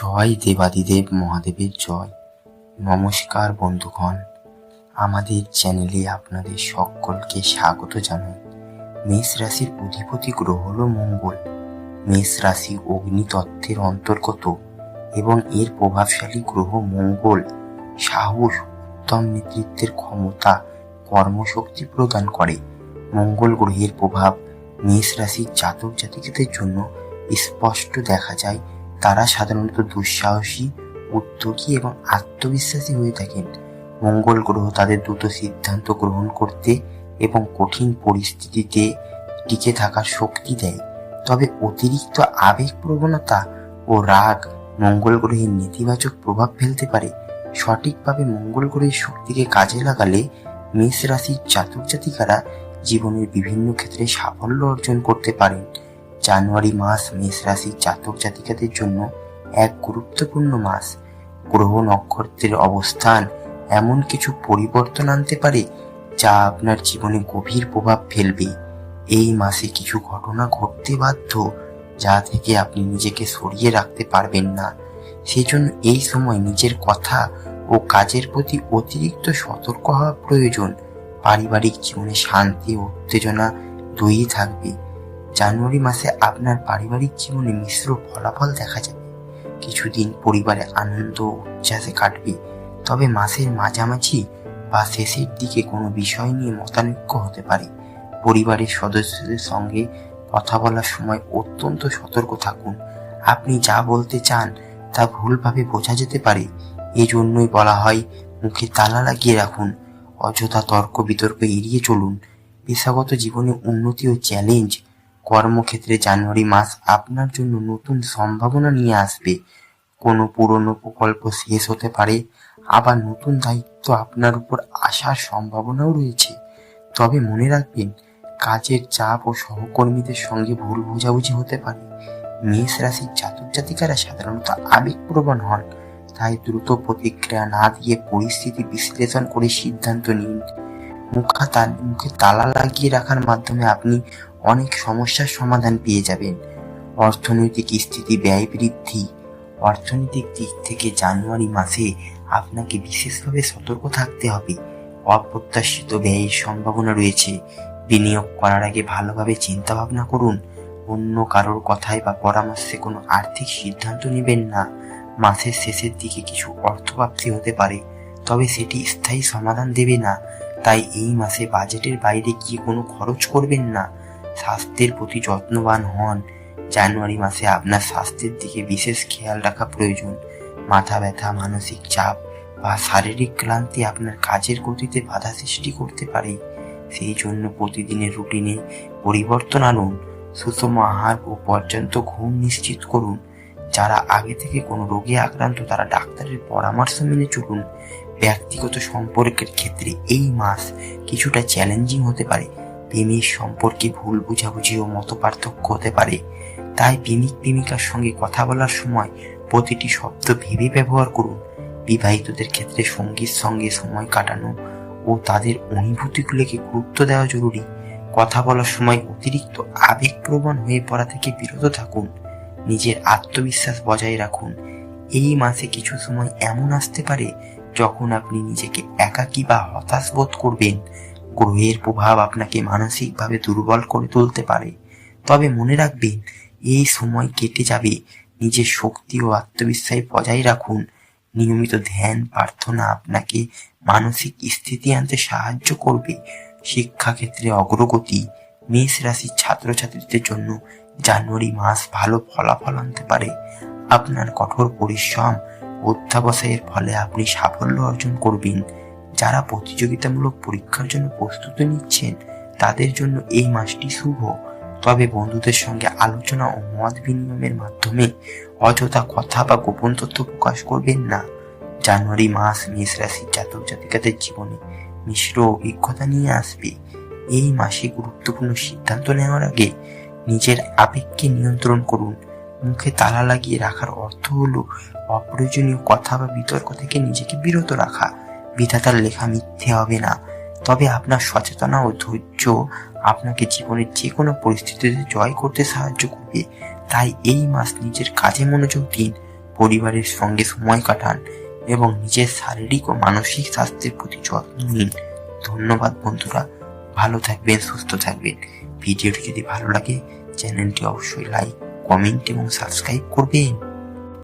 জয় দেবাদিদেব মহাদেবের জয়। নমস্কার বন্ধুগণ, আমাদের চ্যানেলে আপনাদের সকলকে স্বাগত জানাই। মেষ রাশির অধিপতি গ্রহ হল মঙ্গল। মেষ রাশি অগ্নিতত্ত্বের অন্তর্গত এবং এর প্রভাবশালী গ্রহ মঙ্গল। সাহস উত্তম নেতৃত্বের ক্ষমতা কর্মশক্তি প্রদান করে। মঙ্গল গ্রহের প্রভাব মেষ রাশির জাতক জাতিকাদের জন্য স্পষ্ট দেখা যায়। তারা সাধারণত দুঃসাহসী, উদ্যোগী এবং আত্মবিশ্বাসী হয়ে থাকেন। মঙ্গল গ্রহ তাদের দ্রুত সিদ্ধান্ত গ্রহণ করতে এবং কঠিন পরিস্থিতিতে টিকে থাকার শক্তি দেয়। তবে অতিরিক্ত আবেগ প্রবণতা ও রাগ মঙ্গল গ্রহের নেতিবাচক প্রভাব ফেলতে পারে। সঠিকভাবে মঙ্গল গ্রহের শক্তিকে কাজে লাগালে মেষ রাশির জাতক জাতিকারা জীবনের বিভিন্ন ক্ষেত্রে সাফল্য অর্জন করতে পারেন। জানুয়ারি মাস মেষ রাশির জাতক জাতিকাদের জন্য এক গুরুত্বপূর্ণ মাস। গ্রহ নক্ষত্রের অবস্থান এমন কিছু পরিবর্তন আনতে পারে যা আপনার জীবনে গভীর প্রভাব ফেলবে। এই মাসে কিছু ঘটনা ঘটতে বাধ্য, যা থেকে আপনি নিজেকে সরিয়ে রাখতে পারবেন না। সেই জন্য এই সময় নিজের কথা ও কাজের প্রতি অতিরিক্ত সতর্ক হওয়া প্রয়োজন। পারিবারিক জীবনে শান্তি ও উত্তেজনা দুইই থাকবে। জানুয়ারি মাসে আপনার পারিবারিক জীবনে মিশ্র ফলাফল দেখা যাবে। কিছুদিন পরিবারে আনন্দ উচ্ছ্বাসে কাটবে, তবে মাসের মাঝামাঝি বা শেষের দিকে কোনো বিষয় নিয়ে মতানৈক্য হতে পারে। পরিবারের সদস্যদের সঙ্গে কথা বলার সময় অত্যন্ত সতর্ক থাকুন। আপনি যা বলতে চান তা ভুলভাবে বোঝা যেতে পারে। এজন্যই বলা হয়, মুখে তালা লাগিয়ে রাখুন, অযথা তর্ক বিতর্ক এড়িয়ে চলুন। পেশাগত জীবনে উন্নতি ও চ্যালেঞ্জ কর্মক্ষেত্রে জানুয়ারি মাস আপনার জন্য নতুন সম্ভাবনা নিয়ে আসবে। কোনো পুরনো প্রকল্প শেষ হতে পারে, আবার নতুন দায়িত্ব আপনার উপর আসার সম্ভাবনাও রয়েছে। তবে মনে রাখবেন, কাজের চাপ ও সহকর্মীদের সঙ্গে ভুল বোঝাবুঝি হতে পারে। মেষ রাশির জাতক জাতিকারা সাধারণত আবেগপ্রবণ হন, তাই দ্রুত প্রতিক্রিয়া না দিয়ে পরিস্থিতি বিশ্লেষণ করে সিদ্ধান্ত নিন। মুখা মুখে তালা লাগিয়ে রাখার মাধ্যমে আপনি অনেক সমস্যার সমাধান পেয়ে যাবেন। অর্থনৈতিক স্থিতি ব্যয় বৃদ্ধি। অর্থনৈতিক দিক থেকে জানুয়ারি মাসে আপনাকে বিশেষভাবে সতর্ক থাকতে হবে। অপ্রত্যাশিত ব্যয়ের সম্ভাবনা রয়েছে। বিনিয়োগ করার আগে ভালোভাবে চিন্তা ভাবনা করুন। অন্য কারোর কথায় বা পরামর্শে কোনো আর্থিক সিদ্ধান্ত নেবেন না। মাসের শেষের দিকে কিছু অর্থপ্রাপ্তি হতে পারে, তবে সেটি স্থায়ী সমাধান দেবে না। তাই এই মাসে বাজেটের বাইরে গিয়ে কোনো খরচ করবেন না। স্বাস্থ্যের প্রতি যত্নবান হন। জানুয়ারি মাসে আপনার স্বাস্থ্যের দিকে বিশেষ খেয়াল রাখা প্রয়োজন। মাথা ব্যথা, মানসিক চাপ বা শারীরিক ক্লান্তি আপনার কাজের গতিতে বাধা সৃষ্টি করতে পারে। সেই জন্য প্রতিদিনের রুটিনে পরিবর্তন আনুন। সুষম আহার ও পর্যন্ত ঘুম নিশ্চিত করুন। যারা আগে থেকে কোনো রোগে আক্রান্ত, তারা ডাক্তারের পরামর্শ মেনে চলুন। ব্যক্তিগত সম্পর্কের ক্ষেত্রে এই মাস কিছুটা চ্যালেঞ্জিং হতে পারে। প্রেমের সম্পর্কে ভুল বুঝাবুঝি ও মত পার্থক্য হতে পারে। তাই প্রেমিক প্রেমিকার সঙ্গে কথা বলার সময় প্রতিটি শব্দ ভেবে ব্যবহার করুন। বিবাহিতদের ক্ষেত্রে সঙ্গীর সঙ্গে সময় কাটানো ও তাদের অনুভূতিগুলোকে গুরুত্ব দেওয়া জরুরি। কথা বলার সময় অতিরিক্ত আবেগপ্রবণ হয়ে পড়া থেকে বিরত থাকুন। নিজের আত্মবিশ্বাস বজায় রাখুন। এই মাসে কিছু সময় এমন আসতে পারে যখন আপনি নিজেকে একাকী বা হতাশ বোধ করবেন। গ্রহের প্রভাব আপনাকে মানসিকভাবে দুর্বল করে তুলতে পারে। তবে মনে রাখবেন, এই সময় কেটে যাবে। নিজের শক্তি ও আত্মবিশ্বাস বজায় রাখুন। নিয়মিত ধ্যান, প্রার্থনা আপনাকে মানসিক স্থিতি আনতে সাহায্য করবে। শিক্ষাক্ষেত্রে অগ্রগতি, মেষ রাশির ছাত্রছাত্রীদের জন্য জানুয়ারি মাস ভালো ফলাফল আনতে পারে। আপনার কঠোর পরিশ্রম অধ্যাবসায়ের ফলে আপনি সাফল্য অর্জন করবেন। যারা প্রতিযোগিতামূলক পরীক্ষার জন্য প্রস্তুতি নিচ্ছেন, তাদের জন্য এই মাসটি শুভ। তবে বন্ধুদের সঙ্গে আলোচনা ও মত বিনিময়ের মাধ্যমে অযথা কথা বা গোপন তথ্য প্রকাশ করবেন না। জানুয়ারি মাস মেষ রাশির জাতক জাতিকাদের জীবনে মিশ্র অভিজ্ঞতা নিয়ে আসবে। এই মাসে গুরুত্বপূর্ণ সিদ্ধান্ত নেওয়ার আগে নিজের আবেগকে নিয়ন্ত্রণ করুন। মুখে তালা লাগিয়ে রাখার অর্থ হলো অপ্রয়োজনীয় কথা বা বিতর্ক থেকে নিজেকে বিরত রাখা। বিধাতার লেখা মিথ্যে হবে না। তবে আপনার সচেতনা ও ধৈর্য আপনাকে জীবনের যে কোনো পরিস্থিতিতে জয় করতে সাহায্য করবে। তাই এই মাস নিজের কাজে মনোযোগ দিন, পরিবারের সঙ্গে সময় কাটান এবং নিজের শারীরিক ও মানসিক স্বাস্থ্যের প্রতি যত্ন নিন। ধন্যবাদ বন্ধুরা, ভালো থাকবেন, সুস্থ থাকবেন। ভিডিওটি যদি ভালো লাগে, চ্যানেলটি অবশ্যই লাইক, কমেন্ট এবং সাবস্ক্রাইব করবেন।